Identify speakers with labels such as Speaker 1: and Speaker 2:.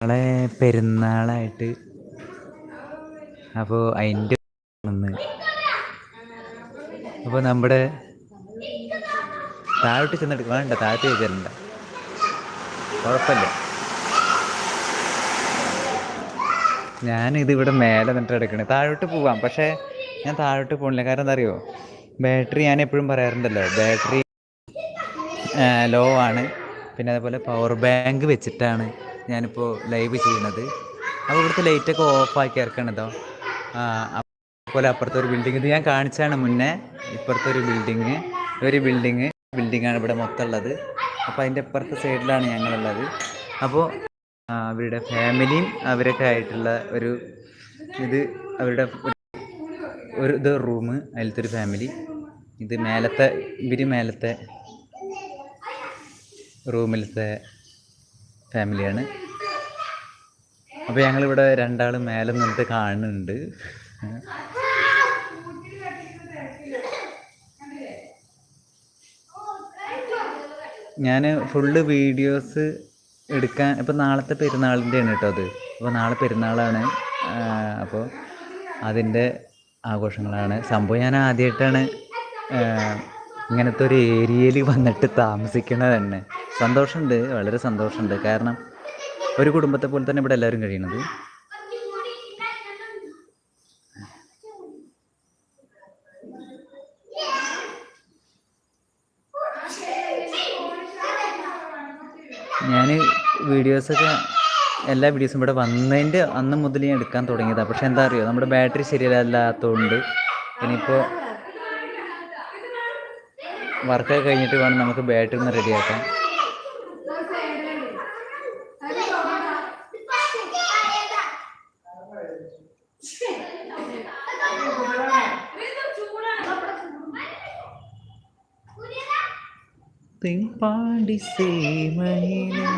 Speaker 1: നാളെ പെരുന്നാളായിട്ട് അപ്പോൾ അതിന്റെ ഒന്ന് അപ്പോൾ നമ്മുടെ താഴോട്ട് ചെന്നെടുക്കും. വേണ്ട താഴത്ത് കയറ്റണ്ട കുഴപ്പമില്ല. ഞാനിതിവിടെ മേലെ നിന്നിട്ട് എടുക്കണേ. താഴോട്ട് പോവാം. പക്ഷേ ഞാൻ താഴോട്ട് പോകണില്ല കാരണം എന്താ അറിയോ ബാറ്ററി ഞാൻ എപ്പോഴും പറയാറുണ്ടല്ലോ. ബാറ്ററി ലോ ആണ്. പിന്നെ അതേപോലെ പവർ ബാങ്ക് വെച്ചിട്ടാണ് ഞാനിപ്പോൾ ലൈവ് ചെയ്യണത് അപ്പോൾ ഇവിടുത്തെ ലൈറ്റൊക്കെ ഓഫാക്കി ഇറക്കണം കേട്ടോ അതുപോലെ അപ്പുറത്തെ ഒരു ബിൽഡിംഗ് ഇത് ഞാൻ കാണിച്ചാണ് മുന്നേ. ഇപ്പുറത്തെ ഒരു ബിൽഡിങ് ഒരു ബിൽഡിങ് ബിൽഡിങ്ങാണ് ഇവിടെ മൊത്തം ഉള്ളത്. അപ്പോൾ അതിന്റെ ഇപ്പുറത്തെ സൈഡിലാണ് ഞങ്ങളുള്ളത്. അപ്പോൾ അവരുടെ ഫാമിലിയും അവരൊക്കെ ആയിട്ടുള്ള ഒരു ഇത് അവരുടെ ഒരു ഇത് റൂം അതിലത്തെ ഒരു ഫാമിലി ഇത് മേലത്തെ ഇവർ മേലത്തെ റൂമിലത്തെ ഫാമിലിയാണ്. അപ്പോൾ ഞങ്ങളിവിടെ രണ്ടാൾ മേലെ നിന്നിട്ട് കാണുന്നുണ്ട്. ഞാൻ ഫുള്ള് വീഡിയോസ് എടുക്കാൻ ഇപ്പോൾ നാളത്തെ പെരുന്നാളിന്റെയാണ് കേട്ടോ അത്. അപ്പോൾ നാളെ പെരുന്നാളാണ്. അപ്പോൾ അതിന്റെ ആഘോഷങ്ങളാണ്. സംഭവം ഞാൻ ആദ്യമായിട്ടാണ് ഇങ്ങനത്തെ ഒരു ഏരിയയിൽ വന്നിട്ട് താമസിക്കുന്നത് തന്നെ. സന്തോഷമുണ്ട് വളരെ സന്തോഷമുണ്ട്. കാരണം ഒരു കുടുംബത്തെ പോലെ തന്നെ ഇവിടെ എല്ലാവരും കഴിയണത്. ഞാൻ വീഡിയോസൊക്കെ എല്ലാ വീഡിയോസും ഇവിടെ വന്നതിന്റെ അന്ന് മുതൽ ഞാൻ എടുക്കാൻ തുടങ്ങിയതാണ് പക്ഷെ എന്താ അറിയോ നമ്മുടെ ബാറ്ററി ശരിയല്ലാത്തതുകൊണ്ട് ഇനിയിപ്പോൾ വർക്കൊക്കെ കഴിഞ്ഞിട്ട് വേണം നമുക്ക് ബാറ്ററി ഒന്ന് റെഡിയാക്കാൻ പാണ്ടി സേമയിലെ